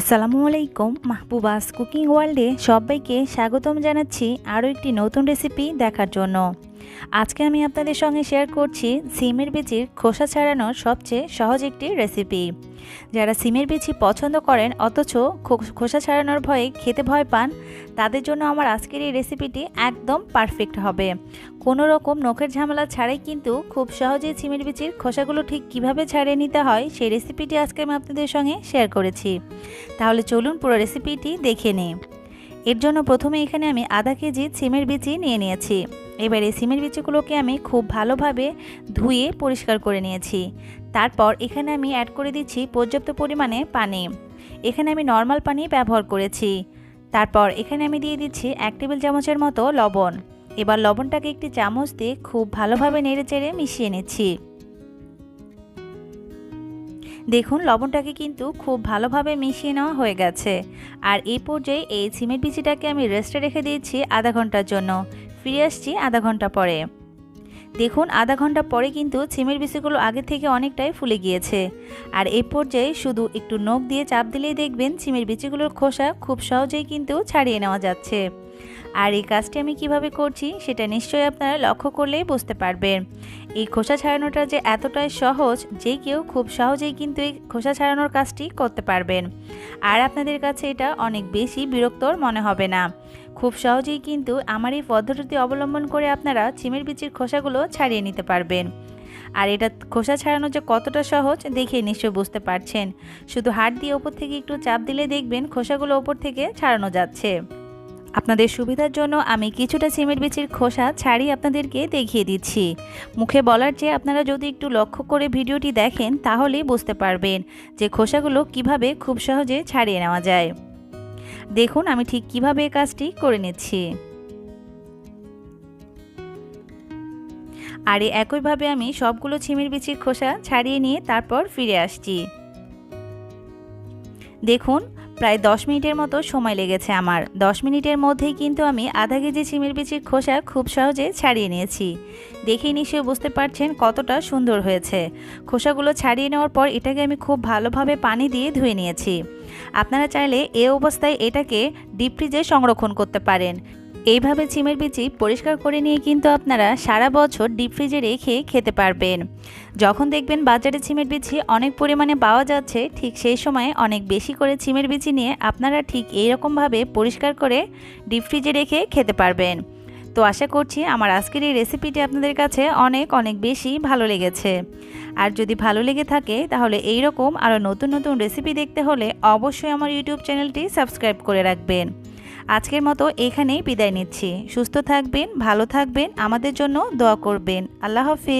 আসসালামু আলাইকুম মাহবুবাস কুকিং ওয়ার্ল্ডে সবাইকে স্বাগতম জানাচ্ছি আরও একটি নতুন রেসিপি দেখার জন্য। আজকে আমি আপনাদের সঙ্গে শেয়ার করছি সিমের বিচির খোসা ছাড়ানোর সবচেয়ে সহজ একটি রেসিপি যারা সিমের বিচি পছন্দ করেন, অথচ খোসা ছাড়ানোর ভয়ে খেতে ভয় পান, তাদের জন্য আমার আজকের এই রেসিপিটি একদম পারফেক্ট হবে। কোনো রকম নখের ঝামেলা ছাড়াই কিন্তু খুব সহজেই সিমের বিচির খোসাগুলো ঠিক কীভাবে ছাড়িয়ে নিতে হয়, সেই রেসিপিটি আজকে আমি আপনাদের সঙ্গে শেয়ার করেছি। তাহলে চলুন পুরো রেসিপিটি দেখে নিই। এর জন্য প্রথমে এখানে আমি আধা কেজি সিমের বিচি নিয়ে নিয়েছি। এবার এই সিমের বিচিগুলোকে আমি খুব ভালোভাবে ধুয়ে পরিষ্কার করে নিয়েছি। তারপর এখানে আমি অ্যাড করে দিচ্ছি পর্যাপ্ত পরিমাণে পানি। এখানে আমি নর্মাল পানি ব্যবহার করেছি। তারপর এখানে আমি দিয়ে দিচ্ছি এক টেবিল চামচের মতো লবণ। এবার লবণটাকে একটি চামচ দিয়ে খুব ভালোভাবে নেড়ে চেড়ে মিশিয়ে নিচ্ছি। দেখুন, লবণটাকে কিন্তু খুব ভালোভাবে মিশিয়ে নেওয়া হয়ে গেছে। আর এই পর্যায়ে এই সিমের বিচিটাকে আমি রেস্টে রেখে দিয়েছি আধা ঘণ্টার জন্য। ফিরে আসছি আধা ঘণ্টা পরে। দেখুন, আধা ঘণ্টা পরে কিন্তু সিমের বিচিগুলো আগে থেকে অনেকটাই ফুলে গিয়েছে। আর এই পর্যায়ে শুধু একটু নখ দিয়ে চাপ দিলেই দেখবেন সিমের বিচিগুলোর খোসা খুব সহজেই কিন্তু ছাড়িয়ে নেওয়া যাচ্ছে। আর এই কাজটি আমি কীভাবে করছি সেটা নিশ্চয়ই আপনারা লক্ষ্য করলেই বুঝতে পারবেন। এই খোসা ছাড়ানোটা যে এতটাই সহজ যে কেউ খুব সহজেই কিন্তু এই খোসা ছাড়ানোর কাজটি করতে পারবেন। আর আপনাদের কাছে এটা অনেক বেশি বিরক্তর মনে হবে না। খুব সহজেই কিন্তু আমার এই পদ্ধতিটি অবলম্বন করে আপনারা চিমের বিচির খোসাগুলো ছাড়িয়ে নিতে পারবেন। আর এটা খোসা ছাড়ানো যে কতটা সহজ দেখে নিশ্চয় বুঝতে পারছেন। শুধু হাত দিয়ে ওপর থেকে একটু চাপ দিলে দেখবেন খোসাগুলো ওপর থেকে ছাড়ানো যাচ্ছে। আপনাদের সুবিধার জন্য আমি কিছুটা সিমের বিচির খোসা ছাড়ি আপনাদেরকে দেখিয়ে দিচ্ছি। মুখে বলার চেয়ে আপনারা যদি একটু লক্ষ্য করে ভিডিওটি দেখেন তাহলেই বুঝতে পারবেন যে খোসাগুলো কীভাবে খুব সহজে ছাড়িয়ে নেওয়া যায়। দেখুন আমি ঠিক কীভাবে এই কাজটি করে নিচ্ছি। আর একইভাবে আমি সবগুলো ছিমির বিচির খোসা ছাড়িয়ে নিয়ে তারপর ফিরে আসছি। দেখুন, প্রায় দশ মিনিটের মতো সময় লেগেছে আমার। দশ মিনিটের মধ্যেই কিন্তু আমি আধা কেজি চিমির বিচির খোসা খুব সহজে ছাড়িয়ে নিয়েছি। দেখে নিশ্চয়ই বুঝতে পারছেন কতটা সুন্দর হয়েছে। খোসাগুলো ছাড়িয়ে নেওয়ার পর এটাকে আমি খুব ভালোভাবে পানি দিয়ে ধুয়ে নিয়েছি। আপনারা চাইলে এ অবস্থায় এটাকে ডিপ ফ্রিজে সংরক্ষণ করতে পারেন। এইভাবে ছিমের বিচি পরিষ্কার করে নিয়ে কিন্তু আপনারা সারা বছর ডিপ ফ্রিজে রেখে খেতে পারবেন। যখন দেখবেন বাজারে ছিমের বিচি অনেক পরিমাণে পাওয়া যাচ্ছে, ঠিক সেই সময় অনেক বেশি করে ছিমের বিচি নিয়ে আপনারা ঠিক এইরকমভাবে পরিষ্কার করে ডিপ ফ্রিজে রেখে খেতে পারবেন। তো আশা করছি আমার আজকের এই রেসিপিটি আপনাদের কাছে অনেক অনেক বেশি ভালো লেগেছে। আর যদি ভালো লেগে থাকে, তাহলে এই রকম আরও নতুন নতুন রেসিপি দেখতে হলে অবশ্যই আমার ইউটিউব চ্যানেলটি সাবস্ক্রাইব করে রাখবেন। আজকের মতো এখানেই বিদায় নিচ্ছি। সুস্থ থাকবেন, ভালো থাকবেন, আমাদের জন্য দোয়া করবেন। আল্লাহ হাফিজ।